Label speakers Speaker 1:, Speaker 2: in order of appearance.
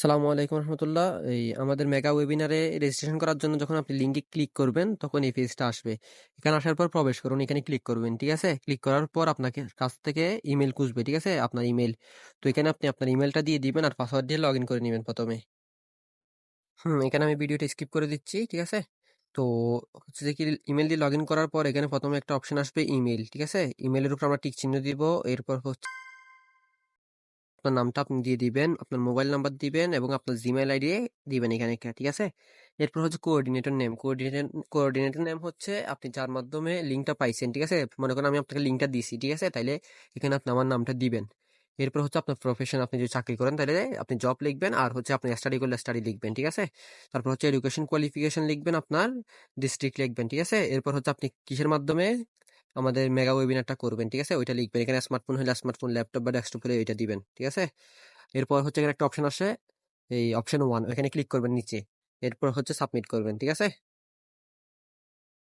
Speaker 1: সালামু আলাইকুম রহমতুল্লাহ। এই আমাদের মেগা ওয়েবিনারে রেজিস্ট্রেশন করার জন্য যখন আপনি লিঙ্কে ক্লিক করবেন, তখন এই পেজটা আসবে। এখানে আসার পর প্রবেশ করুন, এখানে ক্লিক করবেন, ঠিক আছে? ক্লিক করার পর আপনাকে কাছ থেকে ইমেল খুঁজবে, ঠিক আছে? আপনার ইমেল তো এখানে আপনি আপনার ইমেলটা দিয়ে দিবেন আর পাসওয়ার্ড দিয়ে লগ ইন করে নেবেন প্রথমে। হুম, এখানে আমি ভিডিওটা স্কিপ করে দিচ্ছি, ঠিক আছে? তো হচ্ছে যে কি ইমেল দিয়ে লগ ইন করার পর এখানে প্রথমে একটা অপশন আসবে ইমেল ঠিক আছে? ইমেলের উপর আমরা টিক চিহ্ন দিব, এরপর হচ্ছে আপনার নামটা আপনি দিয়ে দিবেন, আপনার মোবাইল নাম্বার দিবেন এবং আপনার জিমেইল আইডি দিবেন এখানে ঠিক আছে? এরপর হচ্ছে coordinator name coordinator coordinator name হচ্ছে আপনি যার মাধ্যমে লিঙ্কটা পাইছেন, ঠিক আছে? মনে করেন আমি আপনাকে লিঙ্কটা দিছি, ঠিক আছে? তাইলে এখানে আপনি আমার নামটা দিবেন। এরপর হচ্ছে আপনার প্রফেশন আপনি যদি চাকরি করেন তাহলে আপনি জব লিখবেন আর হচ্ছে আপনি স্টাডি করলে স্টাডি লিখবেন, ঠিক আছে? তারপর হচ্ছে এডুকেশন কোয়ালিফিকেশন লিখবেন আপনার ডিস্ট্রিক্ট লিখবেন, ঠিক আছে? এরপর হচ্ছে আপনি কিসের মাধ্যমে আমাদের মেগা ওয়েবিনারটা করবেন, ঠিক আছে? ওইটা লিখবেন। এখানে স্মার্টফোন হলে স্মার্টফোন ল্যাপটপ বা ডেস্কটপ হলে ওইটা দিবেন, ঠিক আছে? এরপর হচ্ছে এখানে একটা অপশন আসে, এই অপশন ওয়ান ওইখানে ক্লিক করবেন নিচে। এরপর হচ্ছে সাবমিট করবেন, ঠিক আছে?